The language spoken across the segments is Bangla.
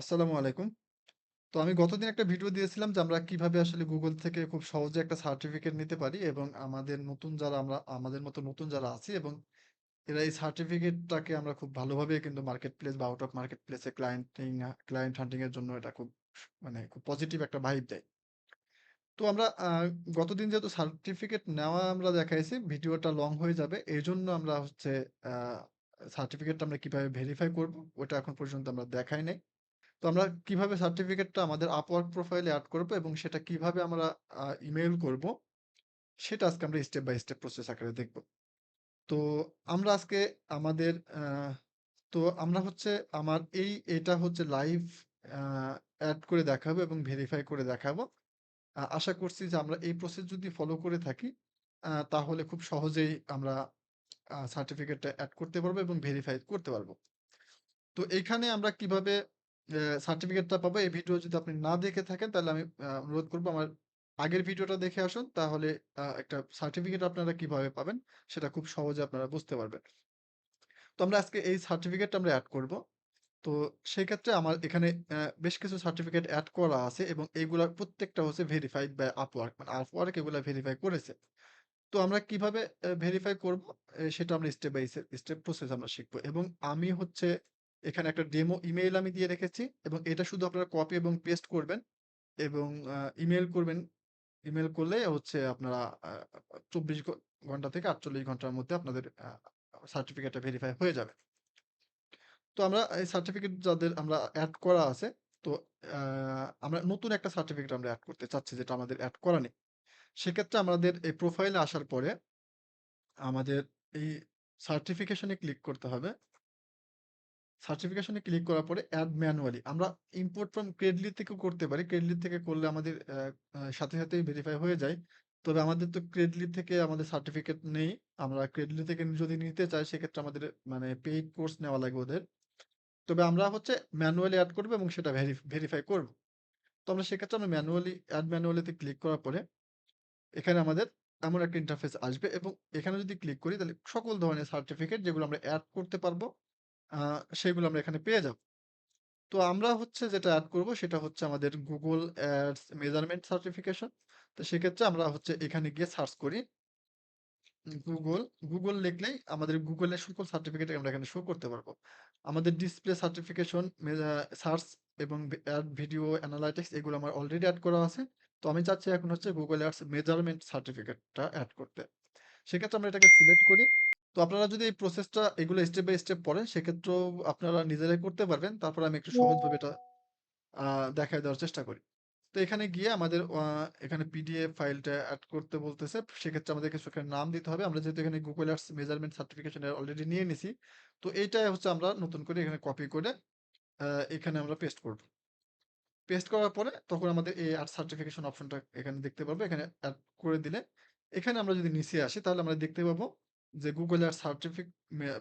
আসসালামু আলাইকুম। তো আমি গতদিন একটা ভিডিও দিয়েছিলাম যে আমরা কীভাবে আসলে Google থেকে খুব সহজে একটা সার্টিফিকেট নিতে পারি এবং আমাদের নতুন যারা আমরা আমাদের মতো নতুন যারা আছি এবং এরা এই সার্টিফিকেটটাকে আমরা খুব ভালোভাবে কিন্তু মার্কেট প্লেস বা আউট অফ মার্কেট প্লেসে ক্লায়েন্টিং ক্লায়েন্ট হান্টিং এর জন্য এটা খুব মানে খুব পজিটিভ একটা ভাইব দেয়। তো আমরা গতদিন যেহেতু সার্টিফিকেট নেওয়া আমরা দেখাইছি, ভিডিওটা লং হয়ে যাবে। এজন্য আমরা হচ্ছে সার্টিফিকেটটা আমরা কীভাবে ভেরিফাই করব, ওটা এখন পর্যন্ত আমরা দেখাই নাই। তো আমরা কীভাবে সার্টিফিকেটটা আমাদের Upwork প্রোফাইলে অ্যাড করব এবং সেটা কীভাবে আমরা আ ইমেইল করব, সেটা আজকে আমরা স্টেপ বাই স্টেপ প্রসেস আকারে দেখব। তো আমরা আজকে আমাদের তো আমরা হচ্ছে আমার এই এটা হচ্ছে লাইভ অ্যাড করে দেখাবো এবং ভেরিফাই করে দেখাবো। আশা করছি যে আমরা এই প্রসেস যদি ফলো করে থাকি, তাহলে খুব সহজেই আমরা সার্টিফিকেটটা অ্যাড করতে পারব এবং ভেরিফাই করতে পারব। তো এইখানে আমরা কীভাবে সার্টিফিকেটটা পাবো এই ভিডিও যদি আপনি না দেখে থাকেন, তাহলে আমি অনুরোধ করব আমার আগের ভিডিওটা দেখে আসুন। তাহলে একটা সার্টিফিকেট আপনারা কীভাবে পাবেন, সেটা খুব সহজে আপনারা বুঝতে পারবেন। তো আমরা আজকে এই সার্টিফিকেটটা আমরা অ্যাড করব। তো সেই ক্ষেত্রে আমার এখানে বেশ কিছু সার্টিফিকেট অ্যাড করা আছে এবং এগুলার প্রত্যেকটা হচ্ছে ভেরিফাইড বাই Upwork মানে Upwork এগুলা ভেরিফাই করেছে। তো আমরা কীভাবে ভেরিফাই করব সেটা আমরা স্টেপ বাই স্টেপ প্রসেস আমরা শিখব এবং আমি হচ্ছে এখানে একটা ডেমো ইমেইল আমি দিয়ে রেখেছি এবং এটা শুধু আপনারা কপি এবং পেস্ট করবেন এবং ইমেল করবেন। ইমেল করলে হচ্ছে আপনারা চব্বিশ ঘণ্টা থেকে ৪৮ ঘণ্টার মধ্যে আপনাদের সার্টিফিকেটটা ভেরিফাই হয়ে যাবে। তো আমরা এই সার্টিফিকেট যাদের আমরা অ্যাড করা আছে, তো আমরা নতুন একটা সার্টিফিকেট আমরা অ্যাড করতে চাচ্ছি যেটা আমাদের অ্যাড করা নেই। সেক্ষেত্রে আমাদের এই প্রোফাইলে আসার পরে আমাদের এই সার্টিফিকেশনে ক্লিক করতে হবে। সার্টিফিকেশন ক্লিক করার পরে অ্যাড ম্যানুয়ালি আমরা ইম্পোর্ট ফ্রম Credly থেকেও করতে পারি। Credly থেকে করলে আমাদের সাথে, সাথেই ভেরিফাই হয়ে যায়। তবে আমাদের তো Credly থেকে আমাদের সার্টিফিকেট নেই। আমরা Credly থেকে যদি নিতে চাই সেক্ষেত্রে আমাদের মানে পেইড কোর্স নেওয়া লাগবে ওদের। তবে আমরা হচ্ছে ম্যানুয়ালি অ্যাড করব এবং সেটা ভেরি ভেরিফাই করব। তো আমরা সেক্ষেত্রে আমরা ম্যানুয়ালি অ্যাড ম্যানুয়ালিতে ক্লিক করার পরে এখানে আমাদের এমন একটা ইন্টারফেস আসবে এবং এখানে যদি ক্লিক করি তাহলে সকল ধরনের সার্টিফিকেট যেগুলো আমরা অ্যাড করতে পারব, আ সেগুলো আমরা এখানে পেয়ে যাব। তো আমরা হচ্ছে যেটা অ্যাড করব সেটা হচ্ছে আমাদের গুগল Ads মেজারমেন্ট সার্টিফিকেশন। তো সেক্ষেত্রে আমরা হচ্ছে এখানে গিয়ে সার্চ করি। গুগল গুগল লিখলেই আমাদের গুগলের সকল সার্টিফিকেট আমরা এখানে শো করতে পারব। আমাদের ডিসপ্লে সার্টিফিকেশন সার্চ এবং এড ভিডিও অ্যানালাইটিক্স এগুলো আমার অলরেডি অ্যাড করা আছে। তো আমি চাচ্ছি এখন হচ্ছে গুগল অ্যাডস মেজারমেন্ট সার্টিফিকেটটা অ্যাড করতে। সেক্ষেত্রে আমরা এটাকে সিলেক্ট করি। তো আপনারা যদি এই প্রসেসটা এগুলো স্টেপ বাই স্টেপ পড়েন সেক্ষেত্রেও আপনারা নিজেরাই করতে পারবেন। তারপর আমি একটু সহজভাবে এটা দেখায় দেওয়ার চেষ্টা করি। তো এখানে গিয়ে আমাদের এখানে পিডিএফ ফাইলটা অ্যাড করতে বলতেছে। সেক্ষেত্রে আমাদের কিছু এখানে নাম দিতে হবে। আমরা যেহেতু এখানে Google Ads measurement certification already নিয়ে নিছি। তো এইটাই হচ্ছে আমরা নতুন করে এখানে কপি করে এখানে আমরা পেস্ট করব। পেস্ট করার পরে তখন আমাদের এই এড সার্টিফিকেশন অপশনটা এখানে দেখতে পারব। এখানে অ্যাড করে দিলে এখানে আমরা যদি নিচে আসি তাহলে আমরা দেখতে পাবো যে Google Ads সার্টিফিক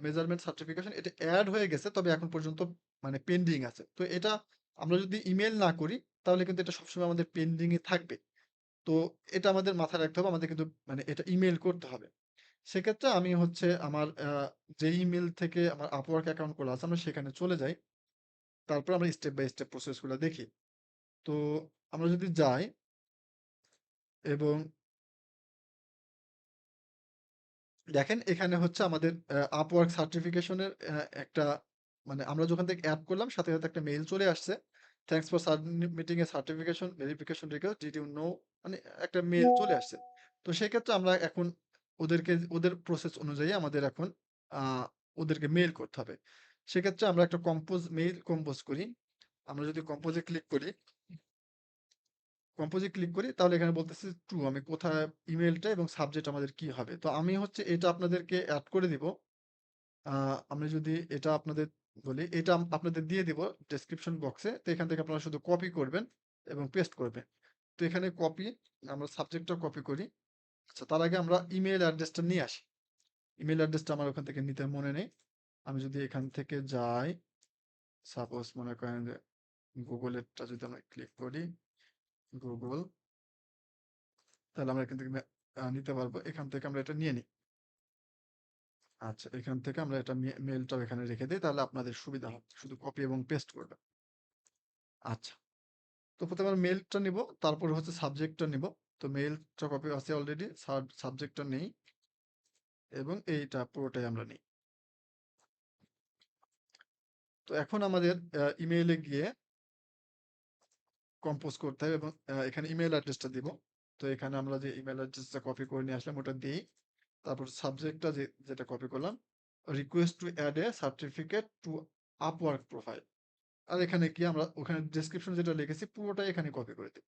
মেজারমেন্ট সার্টিফিকেশন এটা এড হয়ে গেছে। তবে এখন পর্যন্ত মানে পেন্ডিং আছে। তো এটা আমরা যদি ইমেইল না করি, তাহলে কিন্তু এটা সবসময় আমাদের পেন্ডিং এ থাকবে। তো এটা আমাদের মাথায় রাখতে হবে। আমাদের কিন্তু মানে এটা ইমেইল করতে হবে। সেক্ষেত্রে আমি হচ্ছে আমার যে ইমেল থেকে আমার Upwork অ্যাকাউন্ট খোলা আছে, আমরা সেখানে চলে যাই। তারপর আমরা স্টেপ বাই স্টেপ প্রসেসগুলা দেখি। তো আমরা যদি যাই এবং দেখেন এখানে হচ্ছে আমাদের অ্যা Upwork সার্টিফিকেশন এর একটা মানে আমরা যখন থেকে এড করলাম সাথে, সাথে একটা মেইল চলে আসছে। Thanks for submitting a certification verification request did you know মানে একটা মেইল চলে আসছে। তো সেই ক্ষেত্রে আমরা এখন ওদেরকে ওদের প্রসেস অনুযায়ী আমাদের এখন ওদেরকে মেইল করতে হবে। সেক্ষেত্রে আমরা একটা কম্পোজ মেইল কম্পোজ করি। আমরা যদি কম্পোজ এ ক্লিক করি কম্পোজ ক্লিক করি তাহলে এখানে বলতেছে ট্রু আমি কোথায় ইমেলটা এবং সাবজেক্ট আমাদের কি হবে। তো আমি হচ্ছে এটা আপনাদেরকে অ্যাড করে দিব। আমি যদি এটা আপনাদের বলি, এটা আপনাদের দিয়ে দিব ডেসক্রিপশন বক্সে। তো এখান থেকে আপনারা শুধু কপি করবেন এবং পেস্ট করবেন। তো এখানে কপি আমরা সাবজেক্টটা কপি করি। আচ্ছা তার আগে আমরা ইমেল অ্যাড্রেসটা নিয়ে আসি। ইমেল অ্যাড্রেসটা আমার ওখান থেকে নিতে মনে নেই। আমি যদি এখান থেকে যাই, সাপোজ মনে করেন যে গুগলেরটা যদি আমরা ক্লিক করি, Google তাহলে আমরা এখান থেকে নিতে পারব। এখান থেকে আমরা এটা নিয়ে নিই। আচ্ছা, এখান থেকে আমরা এটা মে মেইলটাও এখানে রেখে দিই তাহলে আপনাদের সুবিধা হবে। শুধু কপি এবং পেস্ট করবেন। আচ্ছা। তো ১ম এ আমরা মেইলটা নিবো, তারপরে হচ্ছে সাবজেক্টটা নিবো। তো মেইলটা কপি আছে অলরেডি। সাব সাবজেক্টটা নেই। এবং এইটা পুরোটাই আমরা নিই। তো এখন আমাদের ইমেইলে গিয়ে কম্পোজ করতে হবে এবং এখানে ইমেইল অ্যাড্রেসটা দিব। তো এখানে আমরা যে ইমেইল অ্যাড্রেসটা কপি করে নিয়ে আসলাম ওটা দেই। তারপর সাবজেক্টটা যে যেটা কপি করলাম, request to add a certificate to Upwork profile. আর এখানে গিয়ে আমরা ওখানে ডেসক্রিপশন যেটা লিখেছি পুরোটাই এখানে কপি করে দেব।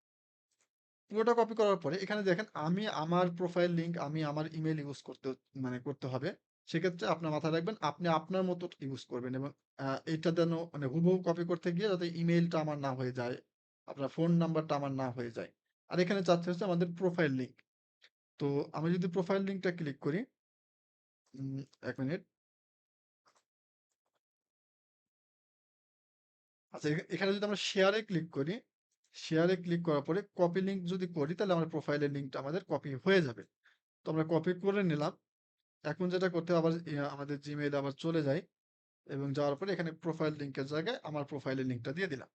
পুরোটা কপি করার পরে এখানে দেখেন আমি আমার প্রোফাইল লিঙ্ক আমি আমার ইমেইল ইউজ করতে মানে করতে হবে। সেক্ষেত্রে আপনার মাথায় রাখবেন আপনি আপনার মতো ইউজ করবেন এবং আ এইটা যেন মানে হুবহু কপি করতে গিয়ে যাতে ইমেইলটা আমার না হয়ে যায়। আপনার ফোন নাম্বারটা আমার না হয়ে যায়। আর এখানে চাচ্ছে হচ্ছে আমাদের প্রোফাইল লিঙ্ক। তো আমি যদি প্রোফাইল লিঙ্কটা ক্লিক করি এক মিনিট। আচ্ছা এখানে যদি আমরা শেয়ারে ক্লিক করি, শেয়ারে ক্লিক করার পরে কপি লিঙ্ক যদি করি তাহলে আমার প্রোফাইলের লিঙ্কটা আমাদের কপি হয়ে যাবে। তো আমরা কপি করে নিলাম। এখন যেটা করতে আবার আমাদের এ আবার চলে যাই এবং যাওয়ার পরে এখানে প্রোফাইল লিঙ্কের জায়গায় আমার প্রোফাইলের লিঙ্কটা দিয়ে দিলাম।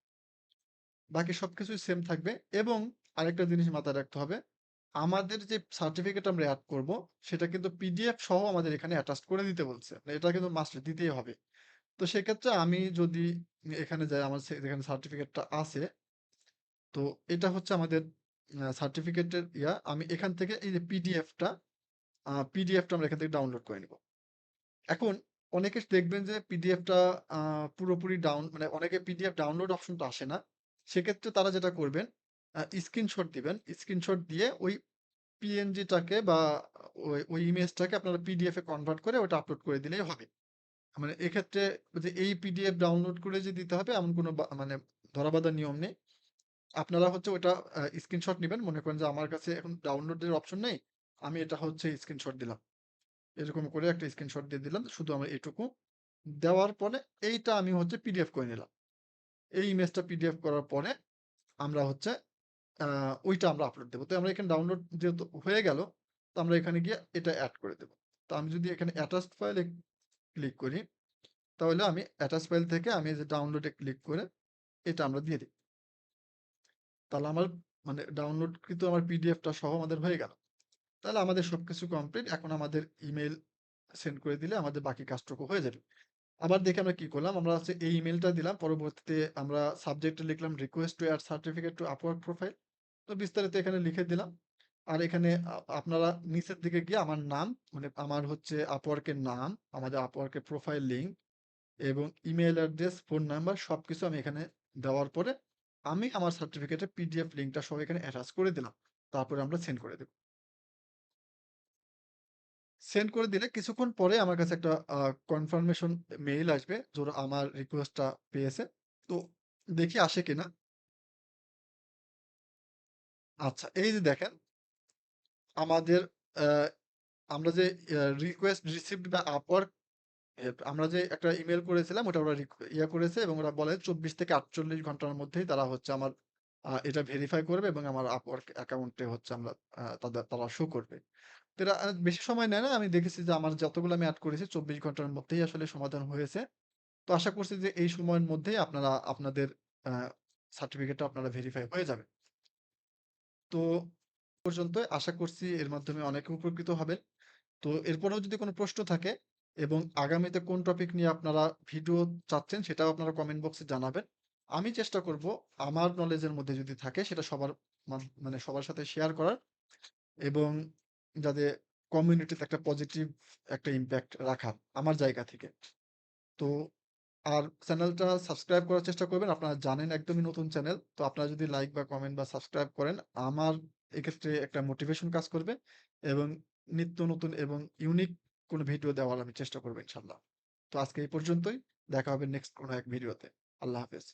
বাকি সবকিছুই সেম থাকবে এবং আরেকটা জিনিস মাথায় রাখতে হবে। আমাদের যে সার্টিফিকেট আমরা অ্যাড করব, সেটা কিন্তু পিডিএফ সহ আমাদের এখানে অ্যাটাচ করে দিতে বলছে। এটা কিন্তু মাস্ট দিতেই হবে। তো সেক্ষেত্রে আমি যদি এখানে যাই, আমার এখানে সার্টিফিকেটটা আছে, তো এটা হচ্ছে আমাদের সার্টিফিকেটের ইয়া আমি এখান থেকে এই যে পিডিএফটা পিডিএফটা আমরা এখান থেকে ডাউনলোড করে নিব। এখন অনেকে দেখবেন যে পিডিএফটা পুরোপুরি ডাউন মানে অনেকে পিডিএফ ডাউনলোড অপশনটা আসে না। সেক্ষেত্রে তারা যেটা করবেন স্ক্রিনশট দিবেন। স্ক্রিনশট দিয়ে ওই পিএনজিটাকে বা ওই ওই ইমেজটাকে আপনারা পিডিএফ কনভার্ট করে ওটা আপলোড করে দিলেই হবে। মানে এক্ষেত্রে যে এই পিডিএফ ডাউনলোড করে যে দিতে হবে এমন কোনো মানে ধরাবাঁধা নিয়ম নেই। আপনারা হচ্ছে ওটা স্ক্রিনশট নেবেন মনে করেন যে আমার কাছে এখন ডাউনলোডের অপশন নেই। আমি এটা হচ্ছে স্ক্রিনশট দিলাম। এরকম করে একটা স্ক্রিনশট দিয়ে দিলাম। শুধু আমার এটুকু। দেওয়ার পরে এইটা আমি হচ্ছে পিডিএফ করে নিলাম। এই ইমেজটা পিডিএফ করার পরে আমরা হচ্ছে ওইটা আমরা আপলোড দেবো তো আমরা এখানে ডাউনলোড যেহেতু হয়ে গেল, তো আমরা এখানে গিয়ে এটা অ্যাড করে দেব। তো আমি যদি এখানে অ্যাটাচড ফাইলে ক্লিক করি, তাহলে আমি অ্যাটাচ ফাইল থেকে আমি যে ডাউনলোডে ক্লিক করে এটা আমরা দিয়ে দিই। তাহলে আমার মানে ডাউনলোডকৃত আমার পিডিএফটা সহ আমাদের হয়ে গেল। তাহলে আমাদের সব কিছু কমপ্লিট। এখন আমাদের ইমেল সেন্ড করে দিলে আমাদের বাকি কাজটুকু হয়ে যাবে। আবার দেখে আমরা কি করলাম? আমরা হচ্ছে এই ইমেলটা দিলাম। পরবর্তীতে আমরা সাবজেক্টে লিখলাম request to add certificate to Upwork profile. তো বিস্তারিত এখানে লিখে দিলাম। আর এখানে আপনারা নিচের দিকে গিয়ে আমার নাম মানে আমার হচ্ছে এর নাম, আমাদের এর প্রোফাইল লিঙ্ক এবং ইমেল অ্যাড্রেস, ফোন নাম্বার সব কিছু আমি এখানে দেওয়ার পরে আমি আমার সার্টিফিকেটের পিডিএফ লিঙ্কটা সব এখানে অ্যাটাচ করে দিলাম। তারপরে আমরা সেন্ড করে দেব। সেন্ড করে দিলে কিছুক্ষণ পরে আমার কাছে একটা কনফার্মেশন মেইল আসবে ওরা আমার রিকোয়েস্টটা পেয়েছে। তো দেখি আসে কিনা। আচ্ছা এই যে দেখেন, আমাদের আমরা যে রিকোয়েস্ট রিসিভড Upwork, এ, আমরা যে একটা ইমেল করেছিলাম, ওটা ওরা ইয়া করেছে এবং ওরা বলে ২৪ থেকে ৪৮ ঘণ্টার মধ্যেই তারা হচ্ছে আমার এটা ভেরিফাই করবে এবং আমার Upwork অ্যাকাউন্টে হচ্ছে আমরা তাদের, তারা শো করবে। এরা বেশি সময় নেয় না। আমি দেখেছি যে আমার যতগুলো আমি এড করেছি ২৪ ঘণ্টার মধ্যেই আসলে সমাধান হয়েছে। তো আশা করছি যে এই সময়ের মধ্যেই আপনারা, আপনাদের সার্টিফিকেটটা আপনারা ভেরিফাই হয়ে যাবে। তো পর্যন্তই আশা করছি এর মাধ্যমে অনেকে উপকৃত হবেন। তো এরপরেও যদি কোনো প্রশ্ন থাকে এবং আগামীতে কোন টপিক নিয়ে আপনারা ভিডিও চাচ্ছেন সেটাও আপনারা কমেন্ট বক্সে জানাবেন। আমি চেষ্টা করব আমার নলেজের মধ্যে যদি থাকে সেটা সবার মানে সবার সাথে শেয়ার করার এবং যাতে কমিউনিটিতে একটা পজিটিভ একটা ইমপ্যাক্ট রাখার আমার জায়গা থেকে। তো আর চ্যানেলটা সাবস্ক্রাইব করার চেষ্টা করবেন। আপনারা জানেন একদমই নতুন চ্যানেল। তো আপনারা যদি লাইক বা কমেন্ট বা সাবস্ক্রাইব করেন, আমার এক্ষেত্রে একটা মোটিভেশন কাজ করবে এবং নিত্য নতুন এবং ইউনিক কোনো ভিডিও দেওয়ার আমি চেষ্টা করব ইনশাআল্লাহ। তো আজকে এই পর্যন্তই। দেখা হবে নেক্সট কোনো এক ভিডিওতে। আল্লাহ হাফেজ।